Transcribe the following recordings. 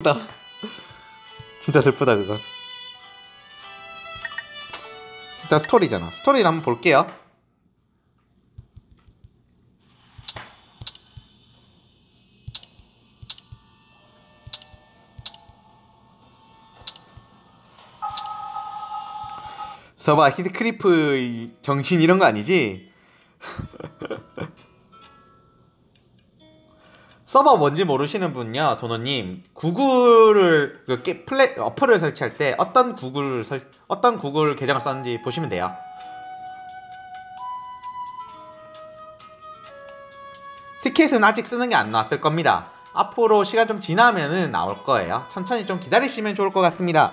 슬프다. 진짜 슬프다 그건. 일단 스토리잖아. 스토리 한번 볼게요. 저봐 히드크리프의 정신 이런 거 아니지? 서버 뭔지 모르시는 분요, 도노님. 구글을 그 게- 플레 어플을 설치할 때 어떤 구글 설 어떤 구글 계정을 썼는지 보시면 돼요. 티켓은 아직 쓰는 게 안 나왔을 겁니다. 앞으로 시간 좀 지나면은 나올 거예요. 천천히 좀 기다리시면 좋을 것 같습니다.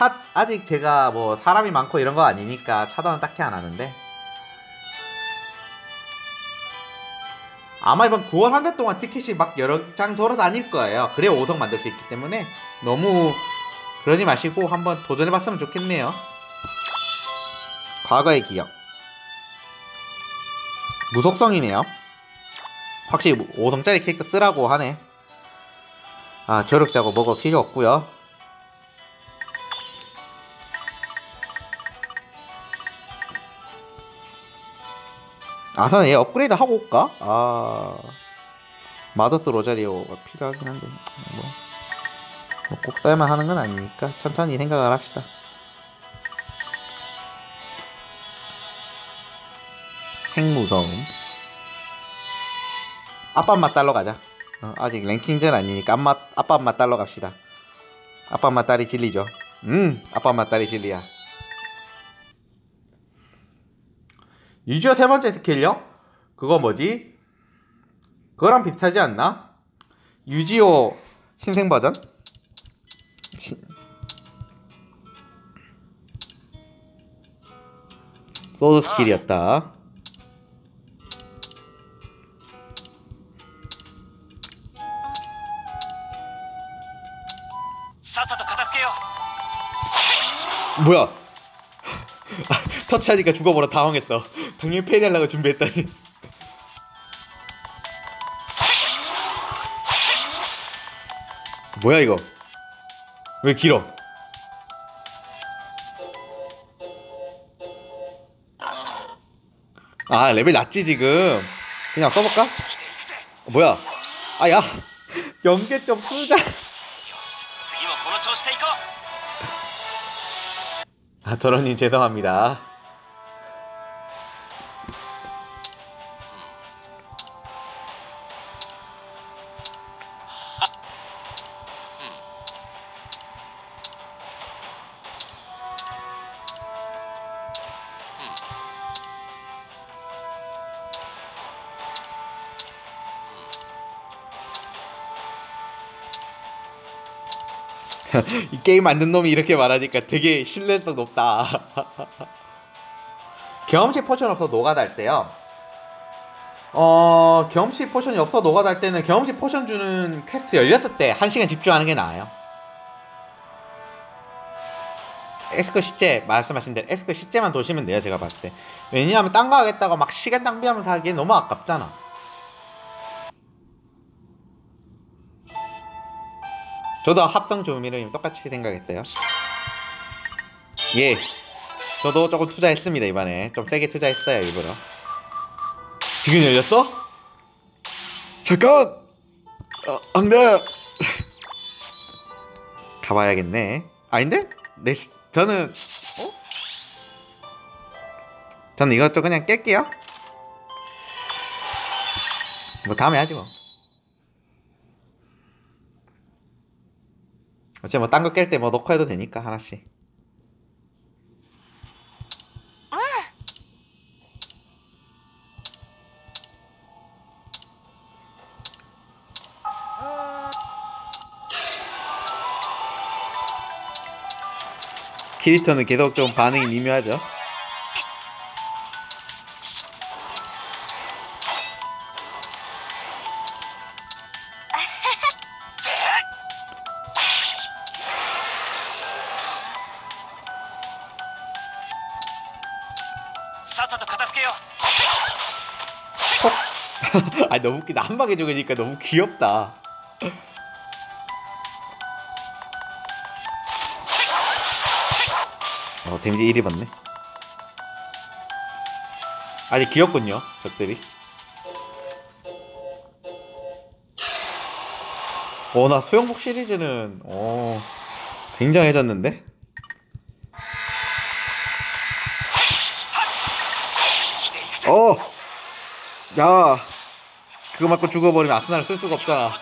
차 아직 제가 뭐 사람이 많고 이런 거 아니니까 차단은 딱히 안 하는데 아마 이번 9월 한 달 동안 티켓이 막 여러 장 돌아다닐 거예요. 그래야 5성 만들 수 있기 때문에 너무 그러지 마시고 한번 도전해봤으면 좋겠네요. 과거의 기억. 무속성이네요. 확실히 5성짜리 케이크 쓰라고 하네. 아, 저력자고 뭐고 필요 없고요. 아선 얘 업그레이드 하고 올까? 아 마더스 로자리오가 필요하긴 한데 뭐, 뭐꼭 써야만 하는 건 아니니까 천천히 생각을 합시다. 핵무서움. 아빠맛 달러 가자. 어, 아직 랭킹전 아니니까 아빠, 아빠맛 달러 갑시다. 아빠맛 딸이 진리죠. 음 아빠맛 딸이 진리야 유저 세 번째 스킬요? 그거 뭐지? 그거랑 비슷하지 않나? 유지오 신생 버전? 신... 소드 스킬이었다. 뭐야? 아, 터치하니까 죽어버려 당황했어. 당연히 패해달라고 준비했다니. 뭐야 이거? 왜 길어? 아 레벨 낮지 지금. 그냥 써볼까? 어, 뭐야? 아야. 연계 좀 풀자. 아 저런님 죄송합니다. 이 게임 만든 놈이 이렇게 말하니까 되게 신뢰성 높다. 경험치 포션 없어 노가다 때요. 어 경험치 포션이 없어 노가다 할 때는 경험치 포션 주는 퀘스트 열렸을 때 1시간 집중하는 게 나아요. 에스크 시제 말씀하신 대로 에스크 시제만 도시면 돼요 제가 봤을 때 왜냐하면 딴 거 하겠다고 막 시간 낭비하면서 하기엔 너무 아깝잖아 저도 합성 조미료님 똑같이 생각했어요. 예. 저도 조금 투자했습니다, 이번에. 좀 세게 투자했어요, 일부러. 지금 열렸어? 잠깐! 어, 안 돼! 가봐야겠네. 아닌데? 내, 시, 저는, 어? 저는 이것도 그냥 깰게요. 뭐, 다음에 하지 뭐. 어차피 뭐딴 거 깰 때 뭐 넣고 해도 되니까 하나씩. 키리토는 계속 좀 반응이 미묘하죠. 저도 받아줄게요. 아 너무 웃기다 한 방에 죽으니까 너무 귀엽다. 어 데미지 1이 받네. 아니 귀엽군요 적들이. 어나 수영복 시리즈는 어 굉장해졌는데. 야 그거 맞고 죽어버리면 아스날 쓸 수가 없잖아.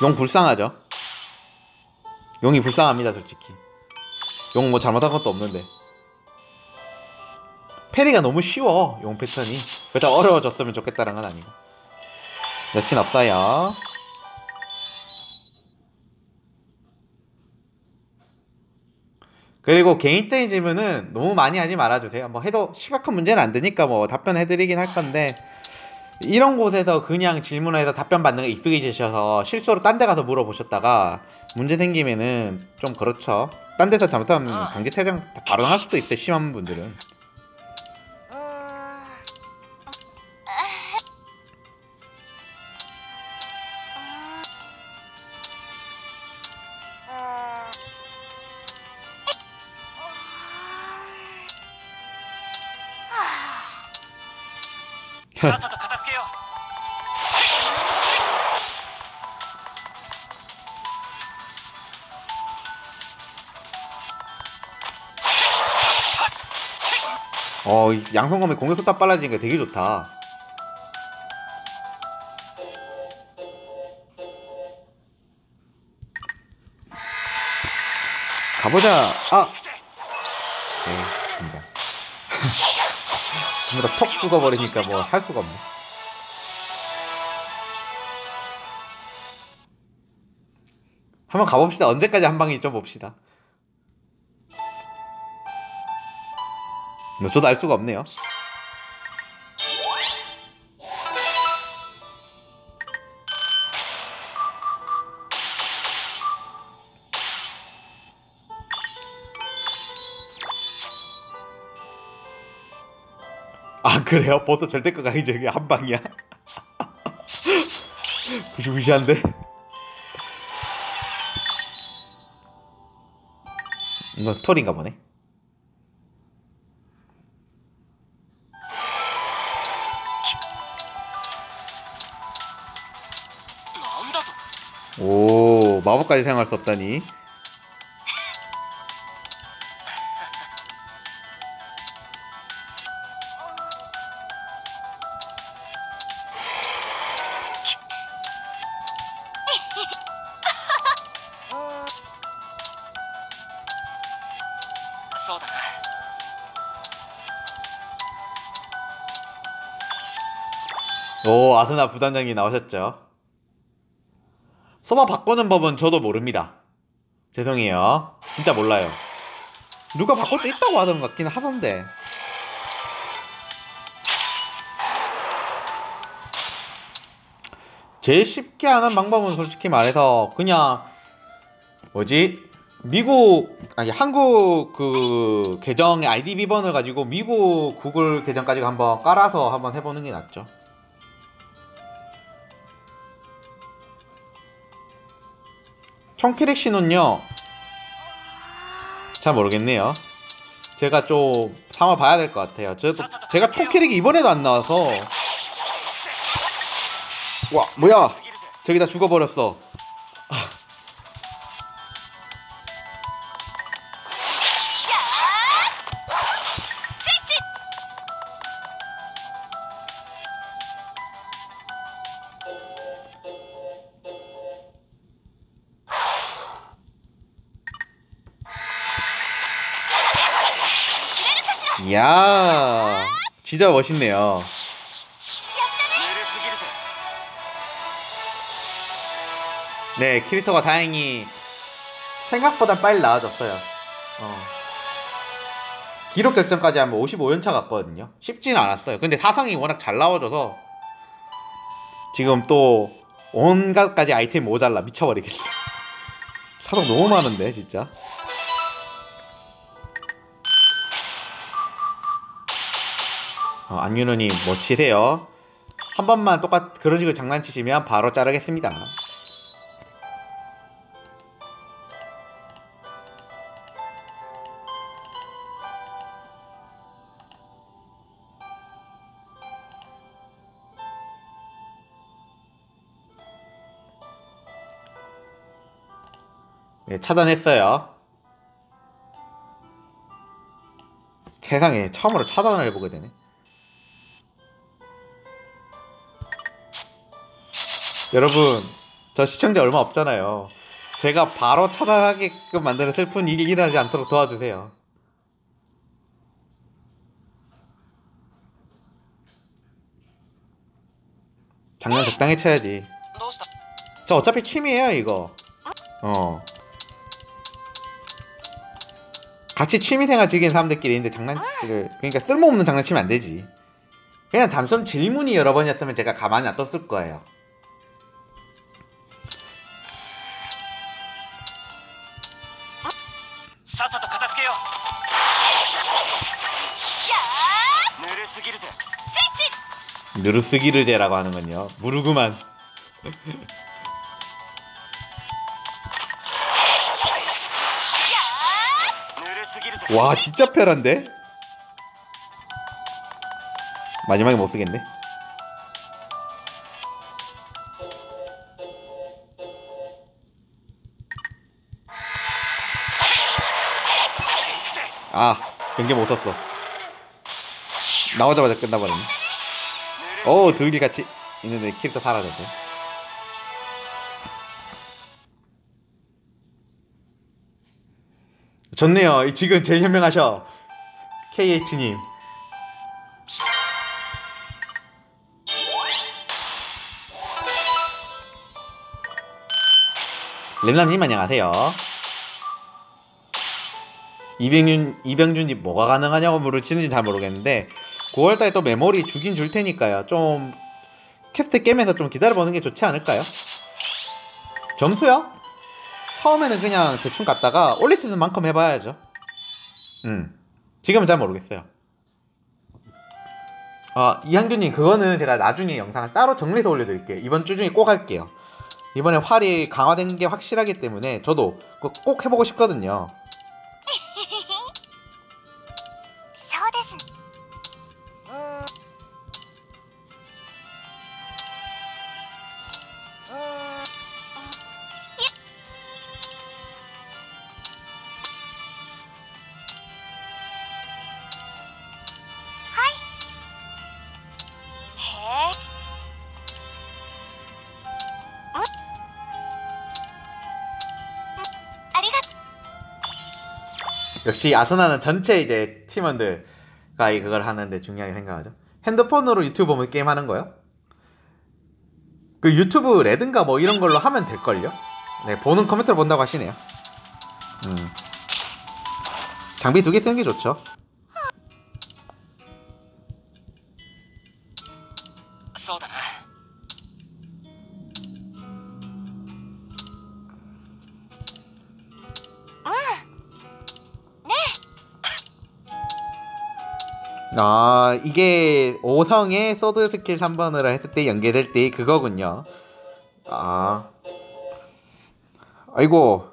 용 불쌍하죠? 용이 불쌍합니다 솔직히. 용 뭐 잘못한 것도 없는데. 페리가 너무 쉬워, 용 패턴이. 그렇다고 어려워졌으면 좋겠다는 건 아니고. 여친 없어요. 그리고 개인적인 질문은 너무 많이 하지 말아주세요. 뭐 해도 심각한 문제는 안 되니까 뭐 답변해드리긴 할 건데 이런 곳에서 그냥 질문해서 답변 받는 게 익숙해지셔서 실수로 딴 데 가서 물어보셨다가 문제 생기면은 좀 그렇죠. 딴 데서 잘못하면 아. 강제 퇴장 바로 할 수도 있어요. 심한 분들은. 어, 이 양성검의 공격 속도 빨라지니까 되게 좋다. 가보자. 아, う 네, 진짜. 전부 다 턱 죽어버리니까 뭐 할 수가 없네. 한번 가봅시다. 언제까지 한 방이 좀 봅시다. 저도 알 수가 없네요. 아 그래요? 벌써 절대껏 가기 전에 한 방이야? 부시부시한데? 이건 스토리인가 보네. 마법까지 사용할 수 없다니. 오 아스나 부단장이 나오셨죠? 소마 바꾸는 법은 저도 모릅니다. 죄송해요. 진짜 몰라요. 누가 바꿀 수 있다고 하던 것 같긴 하던데. 제일 쉽게 하는 방법은 솔직히 말해서 그냥 뭐지 미국 아니 한국 그 계정의 아이디 비번을 가지고 미국 구글 계정까지 한번 깔아서 한번 해보는 게 낫죠. 청키릭 씨는요 잘 모르겠네요. 제가 좀 상황 봐야 될 것 같아요. 저, 제가 총캐릭이 이번에도 안 나와서. 와 뭐야? 저기 다 죽어버렸어. 아, 진짜 멋있네요. 네, 캐릭터가 다행히 생각보다 빨리 나아졌어요. 어. 기록 결정까지 하면 55연차 뭐 갔거든요. 쉽지는 않았어요. 근데 사상이 워낙 잘 나와줘서 지금 또 온갖까지 아이템 모자라 미쳐버리겠어. 사상 너무 많은데 진짜. 어, 안윤호님 뭐 치세요? 한 번만 똑같 그런 식으로 장난치시면 바로 자르겠습니다. 네, 차단했어요. 세상에 처음으로 차단을 해보게 되네. 여러분, 저 시청자 얼마 없잖아요. 제가 바로 차단하게끔 만드는 슬픈 일이 일어나지 않도록 도와주세요. 장난 적당히 쳐야지. 저 어차피 취미예요, 이거. 어. 같이 취미생활 즐기는 사람들끼리 있는데 장난치를 그러니까 쓸모없는 장난치면 안 되지. 그냥 단순 질문이 여러 번이었으면 제가 가만히 놔뒀을 거예요. 누르쓰기를 재라고 하는군요 무르구만 와 진짜 편한데? 마지막에 못 쓰겠네. 아, 경계 못 썼어. 나오자마자 끝나버렸네. 어, 오, 둘이 같이 있는데 캐릭터 사라졌대. 좋네요. 지금 제일 현명하셔. KH님. 렘남님 안녕하세요. 이병준, 이병준이 뭐가 가능하냐고 물으시는지 잘 모르겠는데 9월달에 또 메모리 주긴 줄 테니까요. 좀 캐스트 게임에서 좀 기다려보는 게 좋지 않을까요? 점수요? 처음에는 그냥 대충 갔다가 올릴 수 있는 만큼 해봐야죠. 음. 지금은 잘 모르겠어요. 아, 이한규님, 그거는 제가 나중에 영상을 따로 정리해서 올려드릴게요. 이번 주 중에 꼭 할게요. 이번에 활이 강화된 게 확실하기 때문에 저도 꼭 해보고 싶거든요. 역시 아스나는 전체 이제 팀원들가 이 그걸 하는데 중요하게 생각하죠. 핸드폰으로 유튜브 보면 게임 하는 거요? 그 유튜브 레든가 뭐 이런 걸로 하면 될걸요? 네, 보는 컴퓨터로 본다고 하시네요. 음. 장비 두 개 쓰는 게 좋죠. 아 이게 5성의 소드 스킬 3번으로 했을 때 연계될 때 그거군요. 아. 아이고.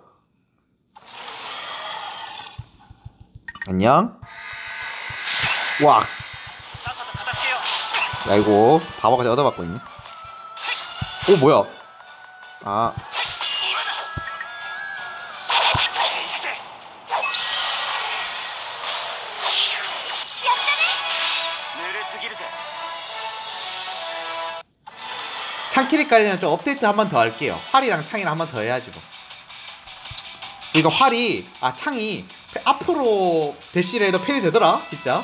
안녕. 와. 아이고 바보같이 얻어맞고 있네. 오 뭐야? 아. 창키리까지는 좀 업데이트 한 번 더 할게요. 활이랑 창이랑 한 번 더 해야지 뭐. 이거 활이 아 창이 패- 앞으로 대시를 해도 펜이 되더라 진짜.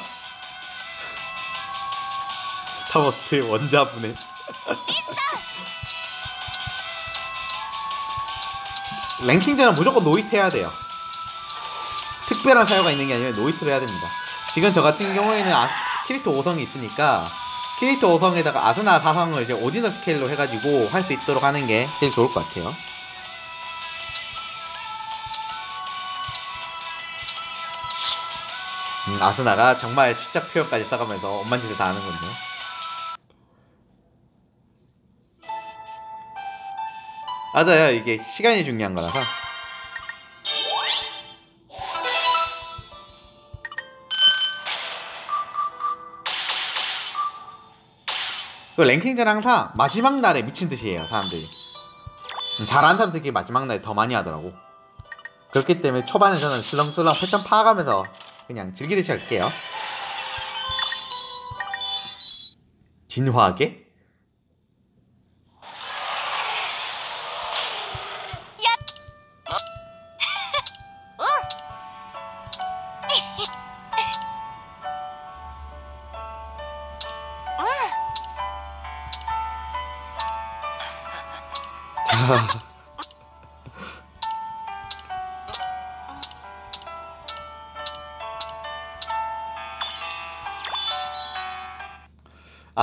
스타버스트의 원자분해. 랭킹전은 무조건 노이트 해야 돼요. 특별한 사유가 있는 게 아니라 노이트를 해야 됩니다. 지금 저 같은 경우에는 아, 키리토 5성이 있으니까 키리토 5성에다가 아스나 4성을 이제 오디너 스케일로 해가지고 할 수 있도록 하는 게 제일 좋을 것 같아요. 음, 아스나가 정말 시작 표현까지 써가면서 엄만 짓을 다 하는군요. 맞아요. 이게 시간이 중요한 거라서. 그 랭킹전 항상 마지막 날에 미친 듯이 해요 사람들이. 음, 잘하는 사람 특히 마지막 날에 더 많이 하더라고. 그렇기 때문에 초반에 저는 슬렁슬렁 패턴 파악하면서 그냥 즐기듯이 할게요. 진화하게?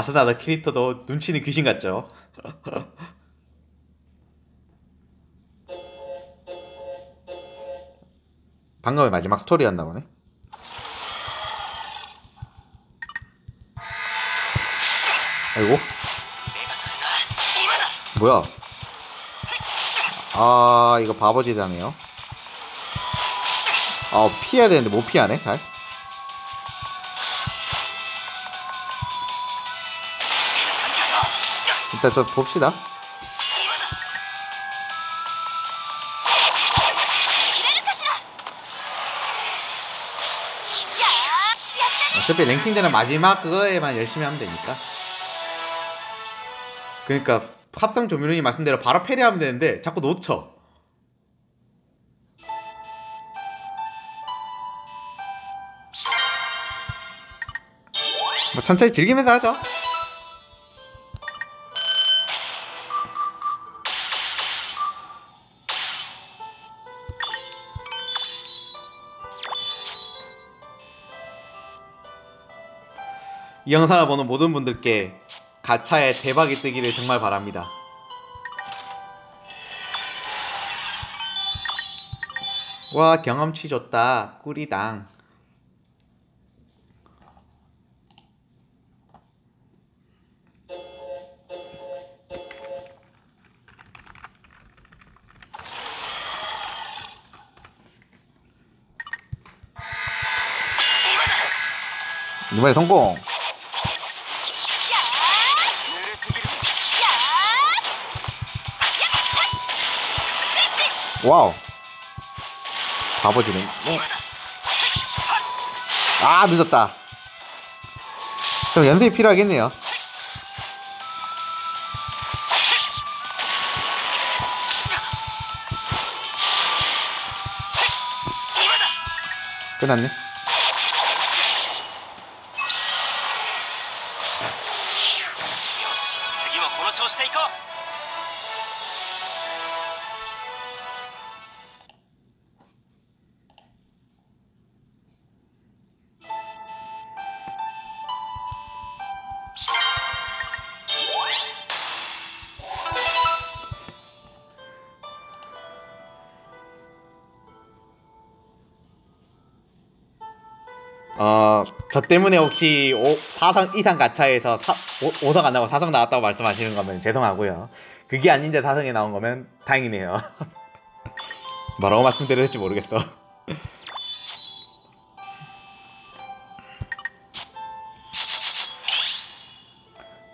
아스나도 키리토도 눈치는 귀신 같죠? 방금의 마지막 스토리였나 보네. 아이고, 뭐야? 아, 이거 바보짓 하네요. 아, 피해야 되는데 못 피하네, 잘. 일단 좀 봅시다. 어차피 랭킹전은 마지막 그거에만 열심히 하면 되니까. 그러니까 합성 조민훈이 말씀대로 바로 패리하면 되는데 자꾸 놓쳐. 뭐 천천히 즐기면서 하죠. 이 영상을 보는 모든 분들께 가차에 대박이 뜨기를 정말 바랍니다. 와 경험치 좋다. 꿀이당. 이번에 성공 와우. 바보지네. 아 늦었다. 좀 연습이 필요하겠네요. 끝났네 저 때문에 혹시 오, 4성 이상 가차에서 사, 오, 5성 안 나오고 4성 나왔다고 말씀하시는 거면 죄송하고요. 그게 아닌데 4성에 나온 거면 다행이네요. 뭐라고 말씀드려야 될지 모르겠어.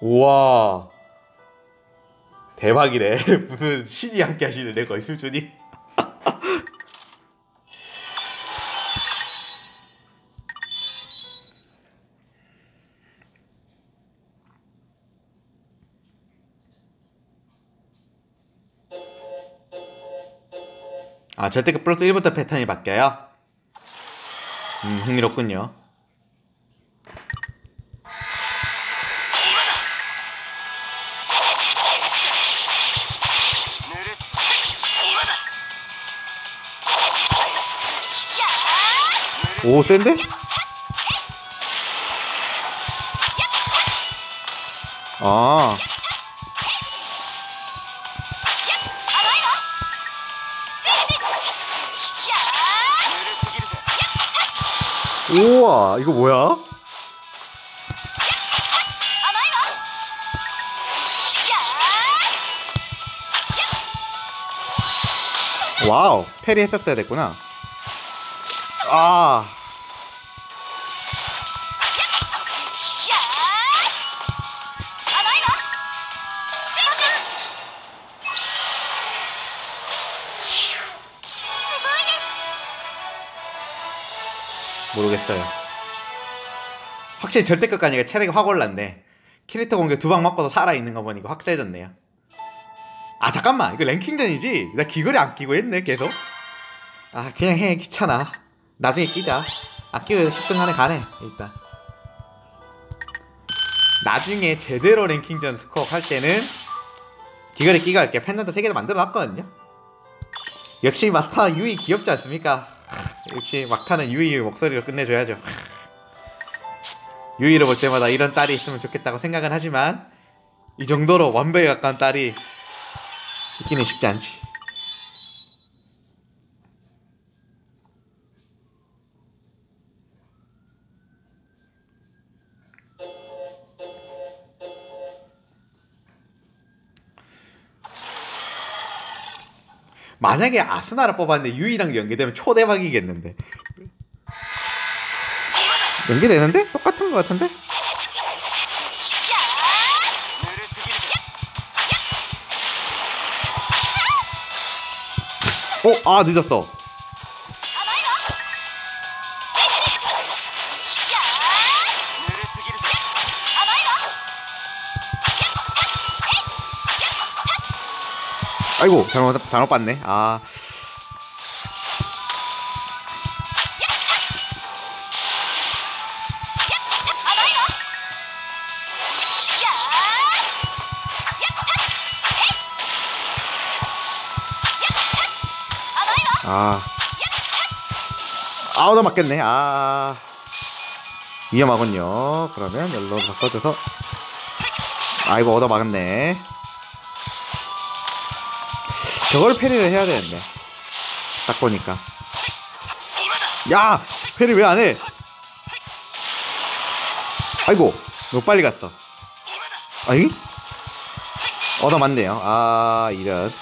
우와. 대박이네. 무슨 신이 함께 하시는데 거의 수준이. 아 절대급 플러스 1부터 패턴이 바뀌어요? 음 흥미롭군요. 오 센데? 아 우와 이거 뭐야? 와우 페리 했었어야 됐구나 아 모르겠어요. 확실히 절대급 가니까 체력이 확 올랐네. 캐릭터 공격 두 방 맞고도 살아있는 거 보니까 확 세졌네요. 아 잠깐만. 이거 랭킹전이지? 나 귀걸이 안 끼고 했네 계속. 아 그냥 해. 귀찮아. 나중에 끼자. 아 끼고 10등 안에 가네 일단. 나중에 제대로 랭킹전 스코어 할 때는 귀걸이 끼고 할게. 펜던트 3개도 만들어 놨거든요. 역시 마타 유이 귀엽지 않습니까 역시 막타는 유이 목소리로 끝내줘야죠 유이를 볼 때마다 이런 딸이 있으면 좋겠다고 생각은 하지만 이 정도로 완벽에 가까운 딸이 있기는 쉽지 않지. 만약에 아스나를 뽑았는데 유이랑 연계되면 초대박이겠는데. 연계되는데? 똑같은 것 같은데? 어? 아 늦었어 아이고 잘못 잘못 봤네 아 아. 아우도 맞겠네. 아. 위험하군요. 그러면 열로 바꿔줘서. 아이고, 얻어 막았네. 저걸 패리를 해야 되는데. 딱 보니까. 야! 패리 왜 안 해? 아이고, 너무 빨리 갔어. 아이? 얻어 맞네요. 아, 이런.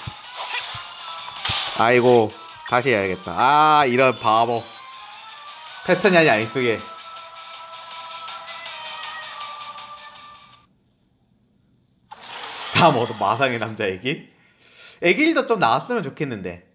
아이고. 다시 해야겠다. 아 이런 바보. 패턴이 아니 아니 그게. 다음 어떤 마상의 남자 애기? 애기일도 좀 나왔으면 좋겠는데.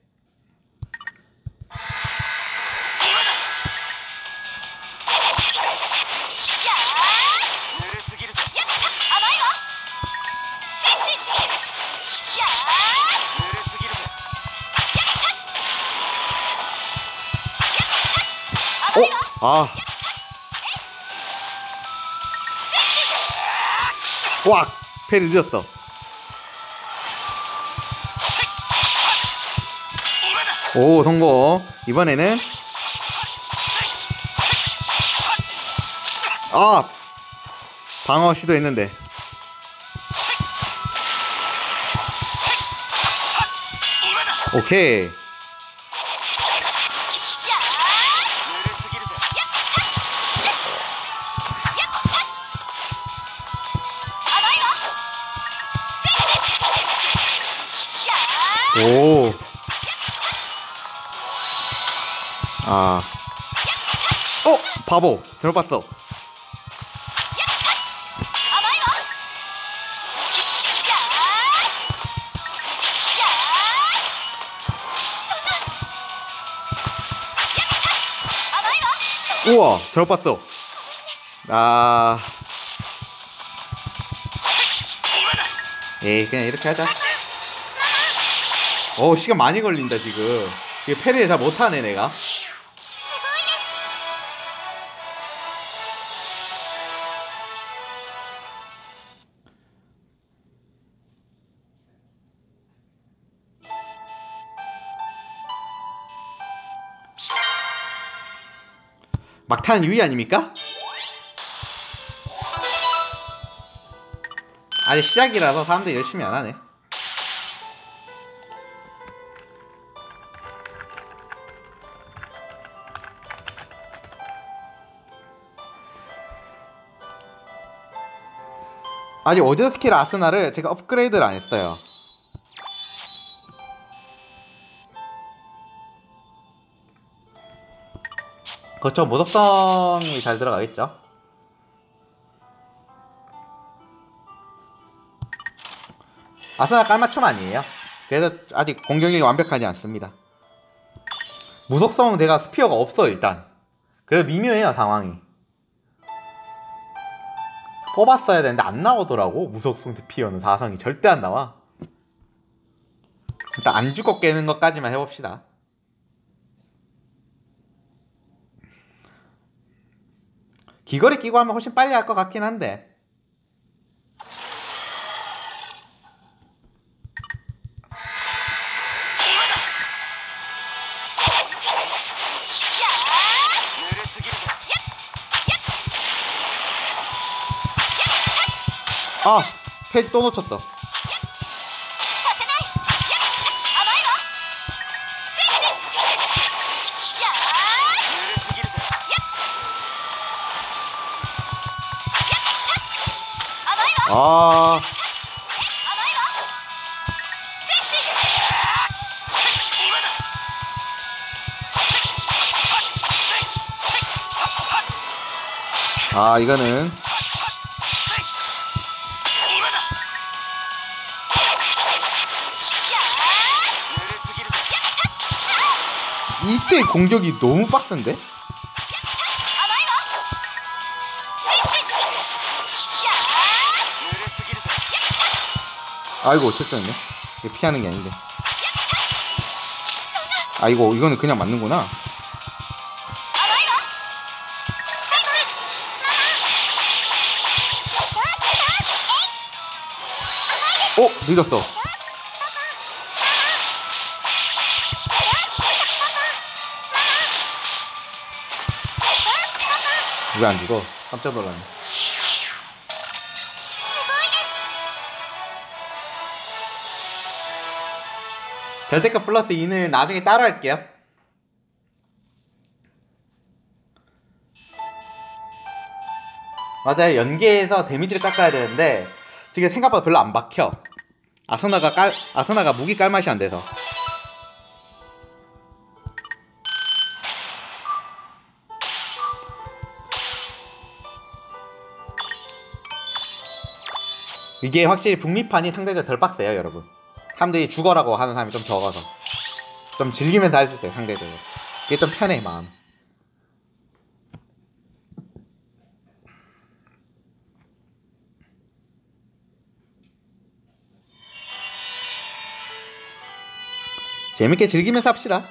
어? 아. 와! 페리 늦었어. 오, 성공. 이번에는 아! 방어 시도했는데. 오케이. 오. 바보. 잘못 봤어. 우와 잘못 봤어. 아. 에이 그냥 이렇게 하자. 어 시간 많이 걸린다 지금. 이게 패리를 잘 못하네 내가. 막타는 유의 아닙니까? 아직 시작이라서 사람들이 열심히 안 하네. 아직 오저 스킬 아스나를 제가 업그레이드를 안 했어요. 그렇죠. 모독성이 잘 들어가겠죠. 아스나 깔맞춤 아니에요. 그래서 아직 공격력이 완벽하지 않습니다. 무속성 제가 스피어가 없어 일단. 그래서 미묘해요 상황이. 뽑았어야 되는데 안 나오더라고 무속성 스피어는 4성이 절대 안 나와. 일단 안 죽고 깨는 것까지만 해봅시다. 귀걸이 끼고 하면 훨씬 빨리 할 것 같긴 한데 아! 페이지 또 놓쳤어 아. 아 이거는 이때 공격이 너무 빡센데? 아이고 어쨌든데 이게 피하는 게 아닌데 아 이거 이거는 그냥 맞는구나 어? 늦었어 왜 안 죽어? 깜짝 놀랐네 절대값 플러스 2는 나중에 따로 할게요. 맞아요. 연계해서 데미지를 깎아야 되는데 지금 생각보다 별로 안 박혀. 아스나가 깔 아스나가 무기 깔맛이 안 돼서. 이게 확실히 북미판이 상대적으로 덜 빡세요, 여러분. 사람들이 죽어라고 하는 사람이 좀 적어서 좀 즐기면서 할 수 있어요, 상대적으로. 이게 좀 편해 마음. 재밌게 즐기면서 합시다.